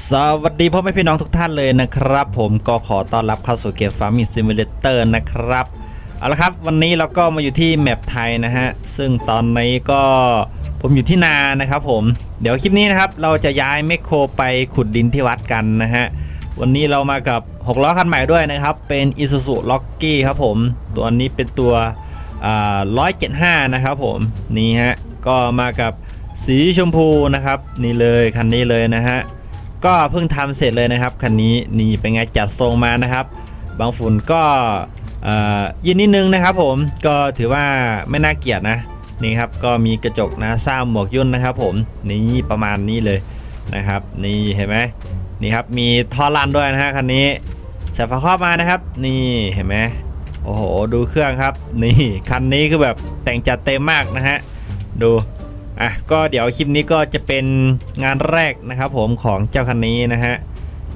สวัสดีพ่อแม่พี่น้องทุกท่านเลยนะครับ ผมก็ขอต้อนรับเข้าสู่เกม Farming Simulator นะครับเอาละครับวันนี้เราก็มาอยู่ที่แมปไทยนะฮะซึ่งตอนนี้ก็ผมอยู่ที่นานะครับ ผมเดี๋ยวคลิปนี้นะครับเราจะย้ายแมคโครไปขุดดินที่วัดกันนะฮะวันนี้เรามากับ6ล้อคันใหม่ด้วยนะครับ เป็น Isuzu Locky ครับผม ตัวนี้เป็นตัวอ่า175 นะครับผมนี่ฮะก็มากับสีชมพูนะครับ นี่เลยคันนี้เลยนะฮะ ก็เพิ่งทำเสร็จเลยนะครับคันนี้นี่เป็นไงจัดทรงมานะครับ บางฝุ่นก็ยืนนิดนึงนะครับผมก็ถือว่าไม่น่าเกลียดนะนี่ครับก็มีกระจกนะสร้างหมวกยุ่นนะครับ ผมนี่ประมาณนี้เลยนะครับ นี่เห็นไหมนี่ครับมีท่อลันด้วยนะฮะคันนี้ใส่ฝาครอบมานะครับ นี่เห็นไหมโอ้โหดูเครื่องครับ นี่คันนี้คือแบบแต่งจัดเต็มมากนะฮะดู อะก็เดี๋ยวคลิปนี้ก็จะเป็นงานแรกนะครับผมของเจ้าคันนี้นะฮะ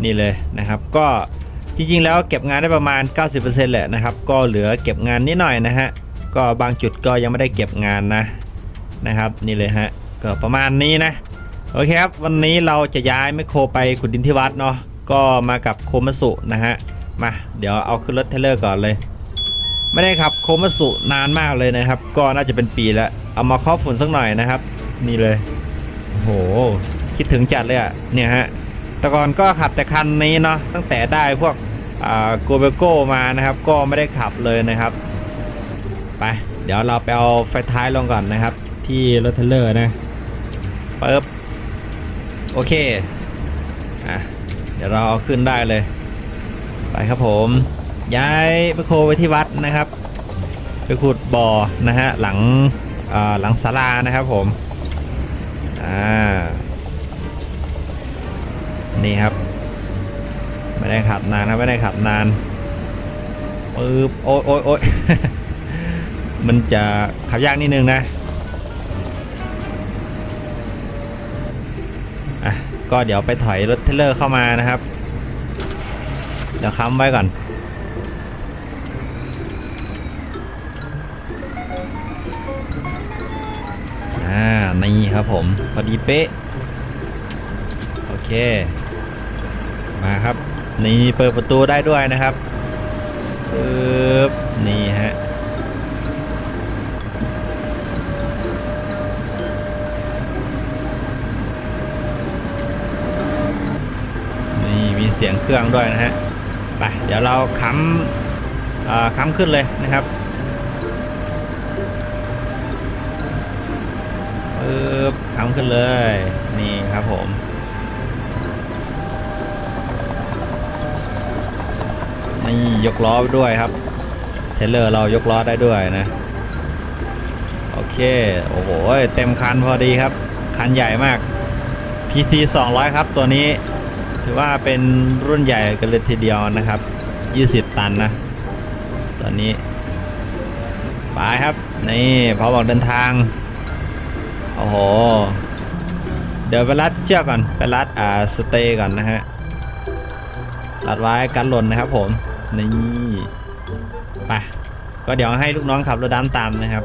นี่เลยนะครับก็จริงๆแล้วเก็บงานได้ประมาณ 90%แหละนะครับ ก็เหลือเก็บงานนิดหน่อยนะฮะก็บางจุดก็ยังไม่ได้เก็บงานนะนะครับ นี่เลยฮะก็ประมาณนี้นะโอเคครับวันนี้เราจะย้ายไมโครไปขุดดินที่วัดเนาะก็มากับโคมัสุนะฮะมาเดี๋ยวเอาขึ้นรถเทเลอร์ก่อนเลย ไม่ได้ขับโคมัสุนานมากเลยนะครับ ก็น่าจะเป็นปีแล้วเอามาเคาะฝุ่นสักหน่อยนะครับ นี่เลยโหคิดถึงจัดเลยอะเนี่ยฮะแต่ก่อนก็ขับแต่คันนี้เนาะตั้งแต่ได้พวกโกเบโก้มานะครับก็ไม่ได้ขับเลยนะครับ ไป เดี๋ยวเราไปเอาไฟท้ายลงก่อนนะครับ ที่รถเทรลเลอร์นะปึ๊บโอเคอะเดี๋ยวเราเอาขึ้นได้เลย ไปครับผมย้ายไมคโคไปที่วัดนะครับ ไปขุดบ่อนะฮะหลังหลังศาลานะครับผม อ่า นี่ครับ ไม่ได้ขับนานนะไม่ได้ขับนานปึ๊บโอ้ยโอ้ยโอ้ยมันจะขับยากนิดนึงนะอะก็เดี๋ยวไปถอยรถเทเลอร์เข้ามานะครับ เดี๋ยวค้ำไว้ก่อน ครับผม พอดีเป๊ะ โอเค มาครับ นี่เปิดประตูได้ด้วยนะครับปึ๊บนี่ฮะนี่มีเสียงเครื่องด้วยนะฮะไปเดี๋ยวเราค้ำค้ำขึ้นเลยนะครับำขึ้นเลย นี่ครับผม นี่ยกล้อด้วยครับ เทเลอร์เรายกล้อได้ด้วยนะ โอเค โอ้โห เต็มคันพอดีครับ คันใหญ่มาก PC 200 ครับตัวนี้ ถือว่าเป็นรุ่นใหญ่กันเลยทีเดียวนะครับ 20 ตันนะ ตอนนี้ ไปครับ นี่พอบอกเดินทาง โอ้โห เดี๋ยวไปรัดเชือกก่อน ไปรัดอ่าสเตย์ก่อนนะฮะ รัดไว้กันหล่นนะครับผม นี่ไปก็เดี๋ยวให้ลูกน้องขับรถดำตามนะครับ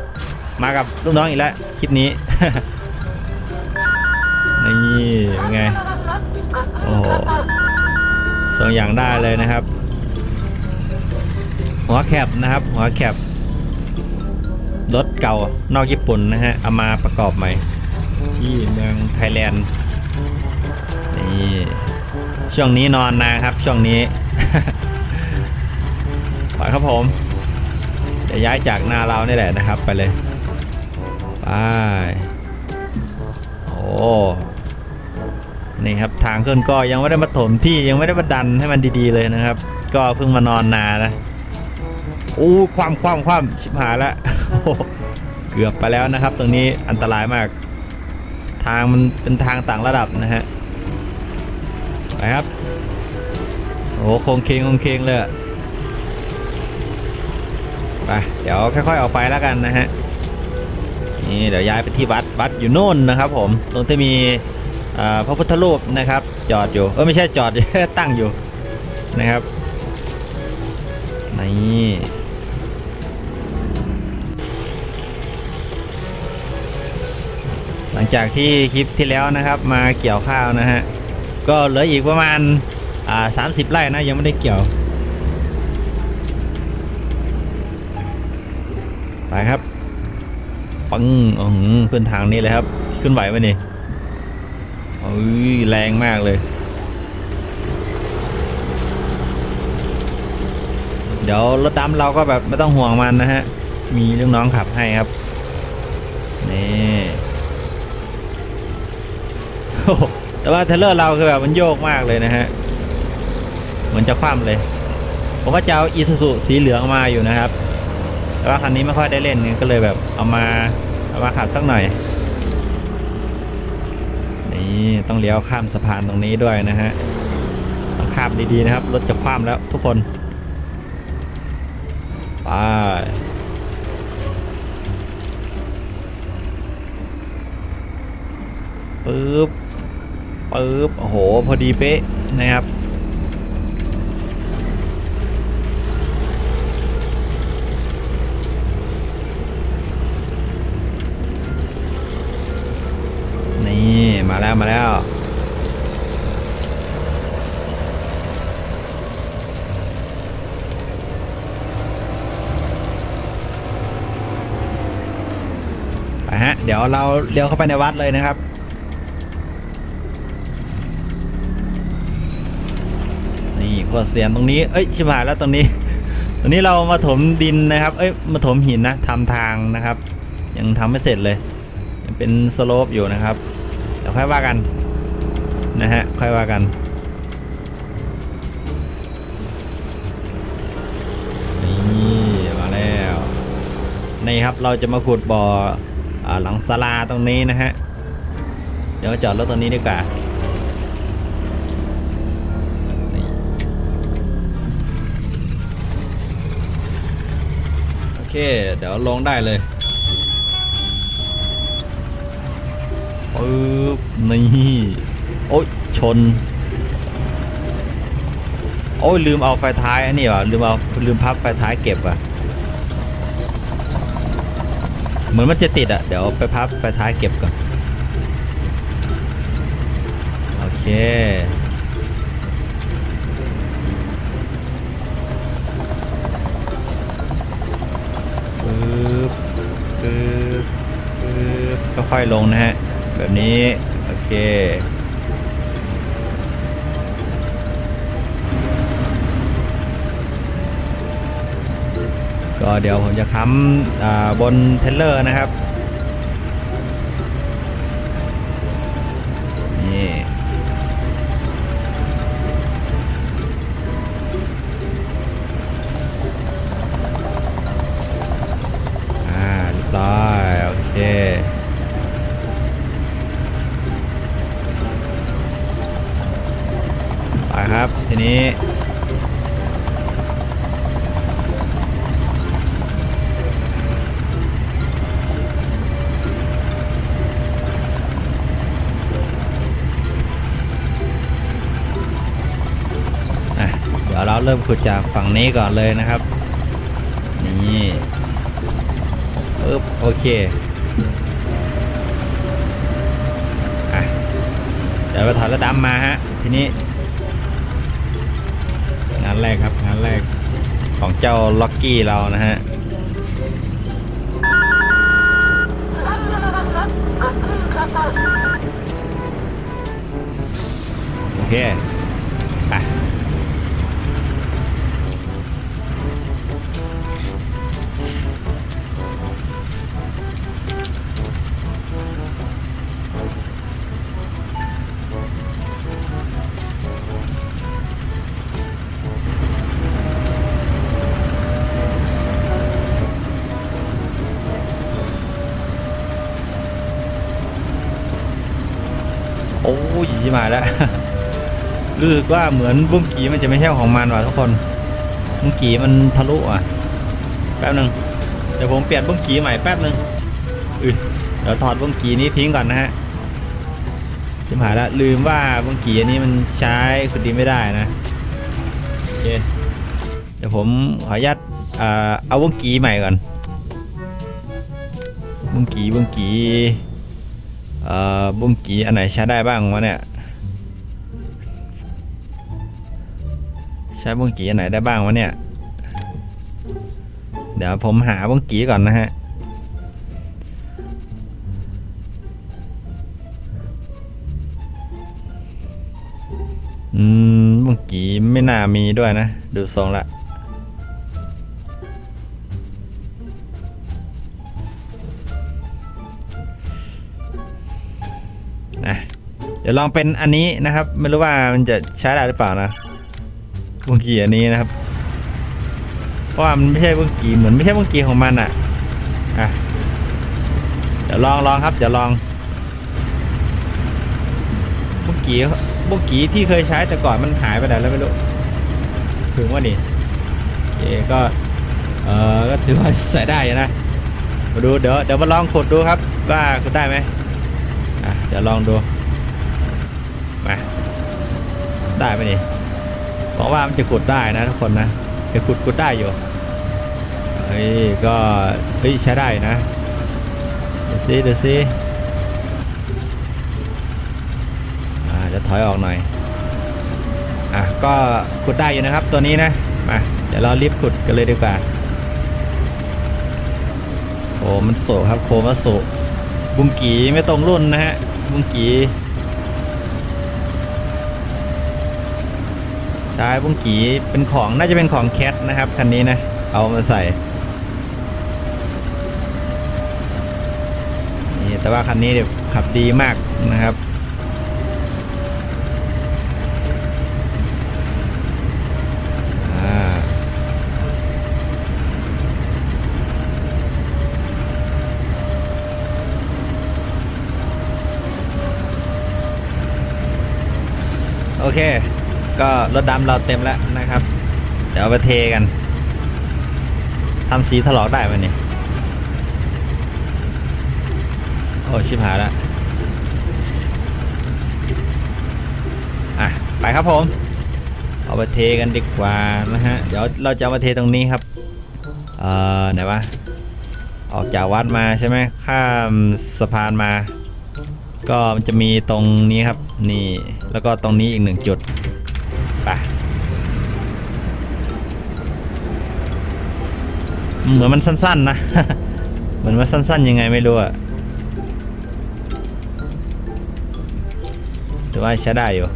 มากับลูกน้องอีกแล้วคลิปนี้ นี่เป็นไง โอ้โหสองอย่างได้เลยนะครับ หัวแคบนะครับ หัวแคบ รถเก่านอกญี่ปุ่นนะฮะ เอามาประกอบใหม่ ที่เมืองไทยแลนด์นี่ช่วงนี้นอนนะครับ ช่วงนี้ไปครับผมเดี๋ยวย้ายจากนาเรานี่แหละนะครับไปเลยไปโอ้นี่ครับทางขึ้นก็ยังไม่ได้มาถมที่ยังไม่ได้มาดันให้มันดีๆเลยนะครับ ก็เพิ่งมานอนนานะอู้ความความความชิบหายแเกือบไปแล้วนะครับ ตรงนี้อันตรายมาก ทางมันเป็นทางต่างระดับนะฮะไปครับโอ้โคงเคงโคงเคงเลยไปเดี๋ยวค่อยๆออกไปแล้วกันนะฮะนี่เดี๋ยวย้ายไปที่วัดวัดอยู่โน่นนะครับ ผมตรงที่มีพระพุทธรูปนะครับ จอดอยู่เออไม่ใช่จอดตั้งอยู่นะครับนี่ ลังจากที่คลิปที่แล้วนะครับมาเกี่ยวข้าวนะฮะก็เหลืออีกประมาณอ่าสามสิบไร่นะยังไม่ได้เกี่ยว ไปครับปังอือขึ้นทางนี้เลยครับ ขึ้นไหวไหมนี่เอ้ยแรงมากเลย เดี๋ยวรถดำเราก็แบบไม่ต้องห่วงมันนะฮะ มีลูกน้องขับให้ครับ นี่ แต่ว่าเทเลอร์เราคือแบบมันโยกมากเลยนะฮะเหมือนจะคว่ำเลย ผมว่าจะเอาอีซูซูสีเหลืองมาอยู่นะครับ แต่ว่าคันนี้ไม่ค่อยได้เล่นก็เลยแบบเอามาเอามาขับสักหน่อย นี่ต้องเลี้ยวข้ามสะพานตรงนี้ด้วยนะฮะ ต้องข้ามดีๆนะครับรถจะคว่ำแล้วทุกคนไปปึ๊บ ปึ๊บโอ้โห พอดีเป๊ะนะครับ นี่มาแล้วมาแล้วไปฮะ เดี๋ยวเราเลี้ยวเข้าไปในวัดเลยนะครับ นี่ขวดเสียนตรงนี้เอ้ยชิบหายแล้วตรงนี้ ตรงนี้เรามาถมดินนะครับ เอ้ยมาถมหินนะทำทางนะครับ ยังทำไม่เสร็จเลยยังเป็นสโลปอยู่นะครับเดี๋ยวค่อยว่ากันนะฮะค่อยว่ากันนี่มาแล้วนี่ครับเราจะมาขุดบ่อหลังศาลาตรงนี้นะฮะเดี๋ยวจอดรถตรงนี้ดีกว่า เค เดี๋ยวลงได้เลยปึ๊บนี่โอ้ยชน โอ้ยลืมเอาไฟท้ายอันนี้ว่ะลืมเอาลืมพับไฟท้ายเก็บว่ะเหมือนมันจะติดอะเดี๋ยวไปพับไฟท้ายเก็บก่อน โอเค ค่อยๆลงนะฮะ แบบนี้ โอเค ก็เดี๋ยวผมจะค้ำบนเทเลอร์นะครับ เริ่มขุดจากฝั่งนี้ก่อนเลยนะครับ นี่ปึ๊บโอเคอะเดี๋ยวเราถอดระดำมาฮะ ทีนี้ งานแรกครับ งานแรกของเจ้าล็อกกี้เรานะฮะโอเค โอ้ยชิบหายแล้วรู้สึกว่าเหมือนบุ้งกีมันจะไม่ใช่ของมันว่ะทุกคนบุ้งกีมันทะลุอะ แป๊บหนึ่งเดี๋ยวผมเปลี่ยนบุ้งกีใหม่แป๊บหนึ่งอือเดี๋ยวถอดบุ้งกีนี้ทิ้งก่อนนะฮะชิบหายแล้วลืมว่าบุ้งกีอันนี้มันใช้ขุดดินไม่ได้นะโอเคเดี๋ยวผมขออนุญาตเอาบุ้งกีใหม่ก่อนบุ้งกีบุ้งกี อบุ้มกีอันไหนใช้ได้บ้างวะเนี่ย ใช้บุ้งกีอันไหนได้บ้างวะเนี่ย เดี๋ยวผมหาบุ้งกีก่อนนะฮะอืมบุ้งกีไม่น่ามีด้วยนะ ดูทรงละ ดี๋ยวลองเป็นอันนี้นะครับ ไม่รู้ว่ามันจะใช้ได้หรือเปล่านะบุ้งกีอันนี้นะครับ เพราะว่ามันไม่ใช่บุ้งกีเหมือนไม่ใช่บุ้งกีของมันอะอะเดี๋ยวลองลองครับเดี๋ยวลองบุ้งกีบุ้งกีที่เคยใช้แต่ก่อนมันหายไปไหนแล้วไม่รู้ถึงว่านี่โอเคก็เออก็ถือว่าใส่ได้อยู่นะมาดูเดี๋ยวเดี๋ยวมาลองขุดดูครับว่าขุดได้ไหมอะเดี๋ยวลองดู มา ได้ไหมนี่หวังว่ามันจะขุดได้นะทุกคนนะจะขุดขุดได้อยู่เฮ้ยก็เฮ้ยใช้ได้นะเดี๋ยวซิเดี๋ยวซิอ่าเดี๋ยวถอยออกหน่อยอะก็ขุดได้อยู่นะครับตัวนี้นะมาเดี๋ยวเรารีบขุดกันเลยดีกว่าโอ้มันโสครับโคมาโสบุงกีไม่ตรงรุ่นนะฮะบุงกี ใช้บุงกีเป็นของน่าจะเป็นของแคทนะครับคันนี้นะ เอามาใส่นี่แต่ว่าคันนี้เดี๋ยวขับดีมากนะครับโอเค ก็รถดำเราเต็มแล้วนะครับ เดี๋ยวเอาไปเทกันทำสีถลอกได้ไหมนี่โอ้ชิบหายล้วอะไปครับผม เอาไปเทกันดีกว่านะฮะ เดี๋ยวเราจะมาเทตรงนี้ครับเอ่อไหนวะออกจากวัดมาใช่ไหมข้ามสะพานมา ก็มันจะมีตรงนี้ครับนี่แล้วก็ตรงนี้อีกหนึ่งจุด เหมือนมันสั้นๆนะ เหมือนมันสั้นๆยังไงไม่รู้อะแต่ว่าใช้ได้อยู่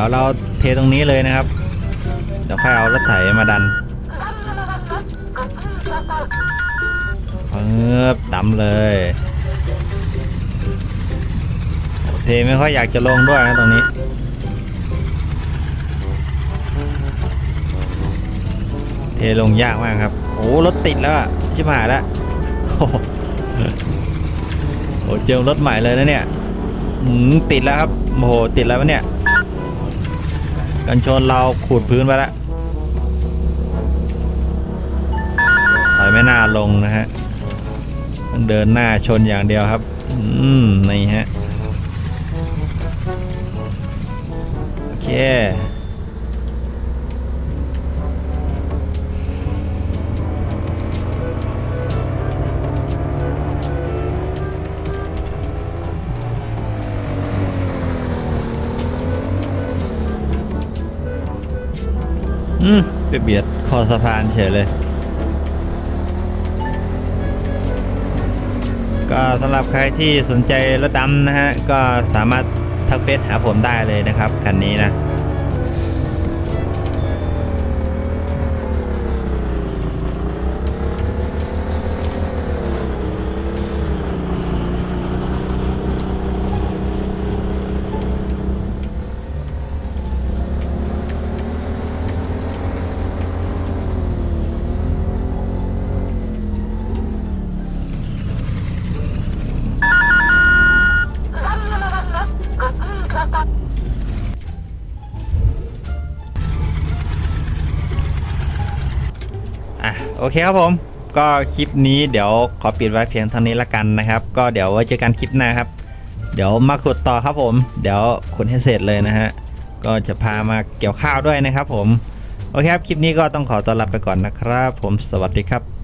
ดี๋ยวเราเทตรงนี้เลยนะครับ เดี๋ยวค่อยเอารถไถมาดันเออดำเลยเทไม่ค่อยอยากจะลงด้วยนะตรงนี้เทลงยากมากครับ โอ้รถติดแล้วอะชิบหายแล้วโอ้โหเจอรถใหม่เลยนะเนี่ยอืมติดแล้วครับโอ้โหติดแล้วเนี่ย กันชนเราขูดพื้นไปแล้วถอยไม่น่าลงนะฮะต้องเดินหน้าชนอย่างเดียวครับ อืมนี่ฮะ โอเค อืมไปเบียดคอสะพานเฉยเลย ก็สำหรับใครที่สนใจรถดำนะฮะ ก็สามารถทักเฟซหาผมได้เลยนะครับ คันนี้นะ โอเคครับผม ก็คลิปนี้เดี๋ยวขอปิดไว้เพียงเท่านี้ละกันนะครับ ก็เดี๋ยวไว้เจอกันคลิปหน้าครับ เดี๋ยวมาขุดต่อครับผม เดี๋ยวขุดให้เสร็จเลยนะฮะ ก็จะพามาเกี่ยวข้าวด้วยนะครับผม โอเคครับ คลิปนี้ก็ต้องขอต้อนรับไปก่อนนะครับ ผม สวัสดีครับ